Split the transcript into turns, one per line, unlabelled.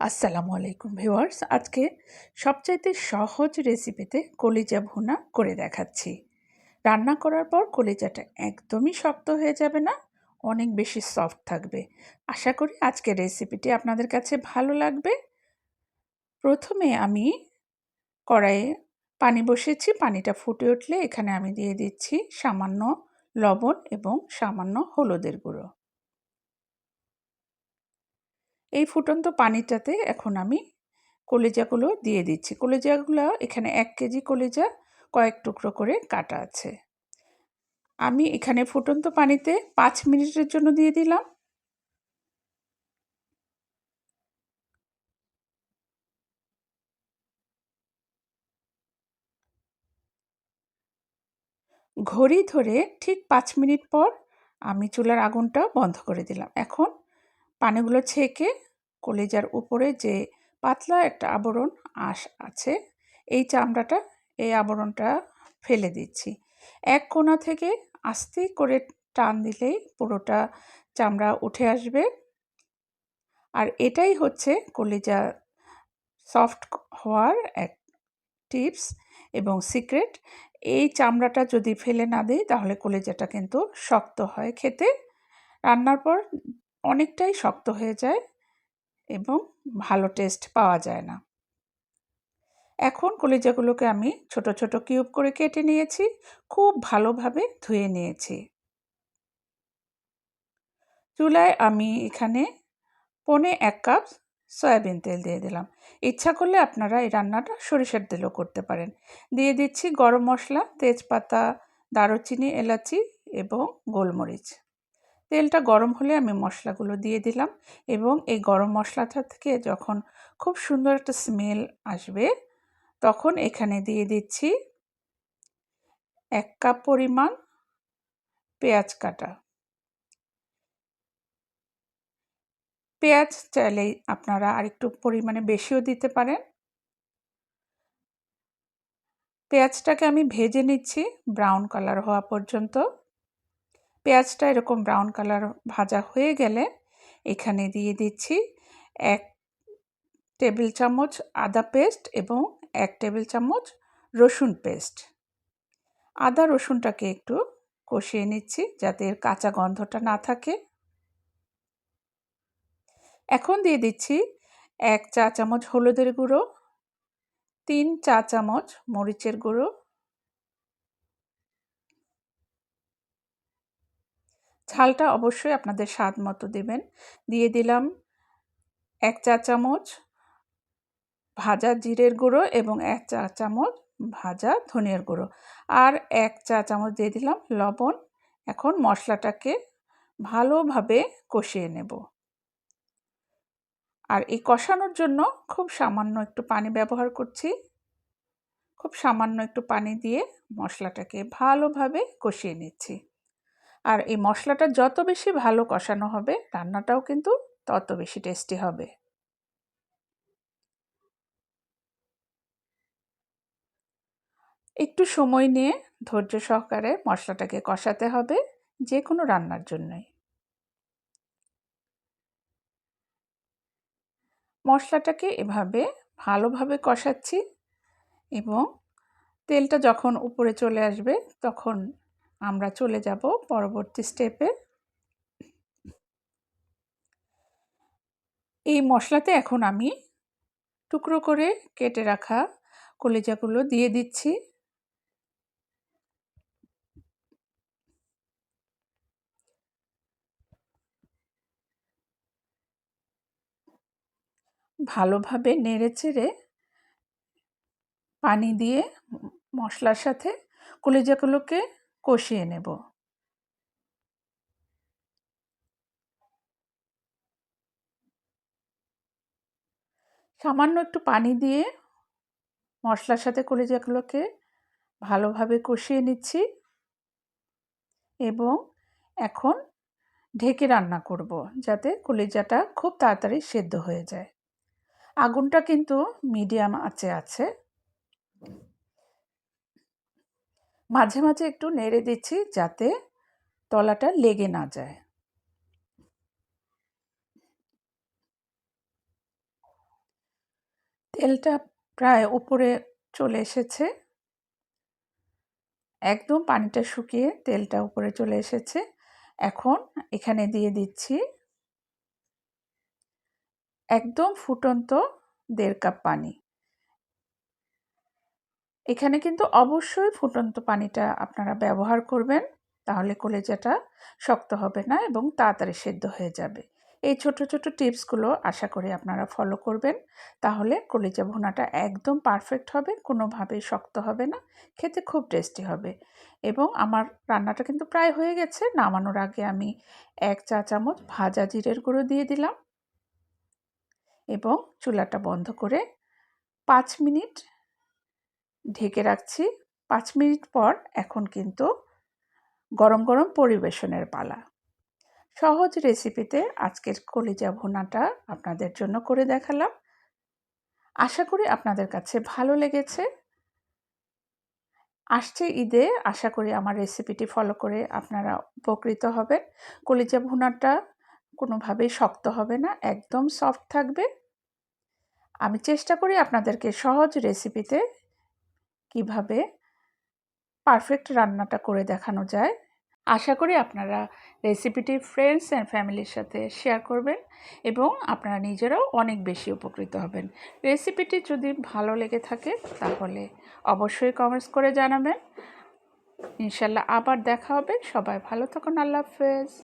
আসসালামু আলাইকুম ভিউয়ার্স। আজকে সবচাইতে সহজ রেসিপিতে কলিজা ভুনা করে দেখাচ্ছি। রান্না করার পর কলিজাটা একদমই শক্ত হয়ে যাবে না, অনেক বেশি সফট থাকবে। আশা করি আজকের রেসিপিটি আপনাদের কাছে ভালো লাগবে। প্রথমে আমি কড়াইয়ে পানি বসেছি পানিটা ফুটে উঠলে এখানে আমি দিয়ে দিচ্ছি সামান্য লবণ এবং সামান্য হলুদের গুঁড়ো। এই ফুটন্ত পানিটাতে এখন আমি কলিজাগুলো দিয়ে দিচ্ছি। কলিজাগুলো এখানে এক কেজি কলিজা কয়েক টুকরো করে কাটা আছে। আমি এখানে ফুটন্ত পানিতে পাঁচ মিনিটের জন্য দিয়ে দিলাম। ঘড়ি ধরে ঠিক পাঁচ মিনিট পর আমি চুলার আগুনটা বন্ধ করে দিলাম। এখন পানিগুলো ছেঁকে কলিজার উপরে যে পাতলা একটা আবরণ আশ আছে, এই চামড়াটা, এই আবরণটা ফেলে দিচ্ছি। এক কোণা থেকে আস্তে করে টান দিলেই পুরোটা চামড়া উঠে আসবে। আর এটাই হচ্ছে কলিজা সফট হওয়ার এক টিপস এবং সিক্রেট। এই চামড়াটা যদি ফেলে না দিই, তাহলে কলিজাটা কিন্তু শক্ত হয় খেতে। রান্নার পর অনেকটাই শক্ত হয়ে যায় এবং ভালো টেস্ট পাওয়া যায় না। এখন কলিজাগুলোকে আমি ছোট ছোট কিউব করে কেটে নিয়েছি, খুব ভালোভাবে ধুয়ে নিয়েছি। চুলায় আমি এখানে পনে এক কাপ সয়াবিন তেল দিয়ে দিলাম। ইচ্ছা করলে আপনারা এই রান্নাটা সরিষার তেলও করতে পারেন। দিয়ে দিচ্ছি গরম মশলা, তেজপাতা, দারুচিনি, এলাচি এবং গোলমরিচ। তেলটা গরম হলে আমি মশলাগুলো দিয়ে দিলাম এবং এই গরম মশলাটা থেকে যখন খুব সুন্দর একটা স্মেল আসবে, তখন এখানে দিয়ে দিচ্ছি এক কাপ পরিমাণ পেঁয়াজ কাটা। পেঁয়াজ চাইলে আপনারা আরেকটু পরিমাণে বেশিও দিতে পারেন। পেঁয়াজটাকে আমি ভেজে নিচ্ছি ব্রাউন কালার হওয়া পর্যন্ত। পেঁয়াজটা এরকম ব্রাউন কালার ভাজা হয়ে গেলে এখানে দিয়ে দিচ্ছি এক টেবিল চামচ আদা পেস্ট এবং এক টেবিল চামচ রসুন পেস্ট আদা রসুনটাকে একটু কষিয়ে নিচ্ছি যাতে এর কাঁচা গন্ধটা না থাকে। এখন দিয়ে দিচ্ছি এক চা চামচ হলুদের গুঁড়ো, তিন চা চামচ মরিচের গুঁড়ো ঝালটা অবশ্যই আপনাদের স্বাদ মতো দেবেন। দিয়ে দিলাম এক চা চামচ ভাজা জিরের গুঁড়ো এবং এক চা চামচ ভাজা ধনিয়ার গুঁড়ো। আর এক চা চামচ দিয়ে দিলাম লবণ। এখন মশলাটাকে ভালোভাবে কষিয়ে নেব। আর এই কষানোর জন্য খুব সামান্য একটু পানি ব্যবহার করছি। খুব সামান্য একটু পানি দিয়ে মশলাটাকে ভালোভাবে কষিয়ে নিচ্ছি। আর এই মশলাটা যত বেশি ভালো কষানো হবে, রান্নাটাও কিন্তু তত বেশি টেস্টি হবে। একটু সময় নিয়ে ধৈর্য সহকারে মশলাটাকে কষাতে হবে যে কোনো রান্নার জন্যই। মশলাটাকে এভাবে ভালোভাবে কষাচ্ছি এবং তেলটা যখন উপরে চলে আসবে তখন আমরা চলে যাব পরবর্তী স্টেপে এই মশলাতে এখন আমি টুকরো করে কেটে রাখা কলিজাগুলো দিয়ে দিচ্ছি। ভালোভাবে নেড়ে চেড়ে পানি দিয়ে মশলার সাথে কলিজাগুলোকে কষিয়ে নেব। সামান্য একটু পানি দিয়ে মশলার সাথে কলিজাগুলোকে ভালোভাবে কষিয়ে নিচ্ছি এবং এখন ঢেকে রান্না করব যাতে কলিজাটা খুব তাড়াতাড়ি সেদ্ধ হয়ে যায়। আগুনটা কিন্তু মিডিয়াম আঁচে আছে। মাঝে মাঝে একটু নেড়ে দিচ্ছি যাতে তলাটা লেগে না যায়। তেলটা প্রায় উপরে চলে এসেছে। একদম পানিটা শুকিয়ে তেলটা উপরে চলে এসেছে। এখন এখানে দিয়ে দিচ্ছি একদম ফুটন্ত দেড় কাপ পানি। এখানে কিন্তু অবশ্যই ফুটন্ত পানিটা আপনারা ব্যবহার করবেন, তাহলে কলেজাটা শক্ত হবে না এবং তাড়াতাড়ি সেদ্ধ হয়ে যাবে। এই ছোট ছোট টিপসগুলো আশা করি আপনারা ফলো করবেন, তাহলে কলিজা ভুনাটা একদম পারফেক্ট হবে কোনোভাবেই শক্ত হবে না, খেতে খুব টেস্টি হবে। এবং আমার রান্নাটা কিন্তু প্রায় হয়ে গেছে, নামানোর আগে আমি এক চা চামচ ভাজা জিরের গুঁড়ো দিয়ে দিলাম। এবং চুলাটা বন্ধ করে পাঁচ মিনিট ঢেকে রাখছি। পাঁচ মিনিট পর এখন কিন্তু গরম গরম পরিবেশনের পালা। সহজ রেসিপিতে আজকের কলিজা ভুনাটা আপনাদের জন্য করে দেখালাম। আশা করি আপনাদের কাছে ভালো লেগেছে। আসছে ঈদে, আশা করি আমার রেসিপিটি ফলো করে আপনারা উপকৃত হবেন। কলিজা ভুনাটা কোনোভাবেই শক্ত হবে না, একদম সফট থাকবে। আমি চেষ্টা করি আপনাদেরকে সহজ রেসিপিতে কীভাবে পারফেক্ট রান্নাটা করে দেখানো যায়। আশা করি আপনারা রেসিপিটি ফ্রেন্ডস অ্যান্ড ফ্যামিলির সাথে শেয়ার করবেন এবং আপনারা নিজেরাও অনেক বেশি উপকৃত হবেন। রেসিপিটি যদি ভালো লেগে থাকে তাহলে অবশ্যই কমেন্টস করে জানাবেন। ইনশাল্লাহ আবার দেখা হবে। সবাই ভালো থাকুন। আল্লাহ হাফেজ।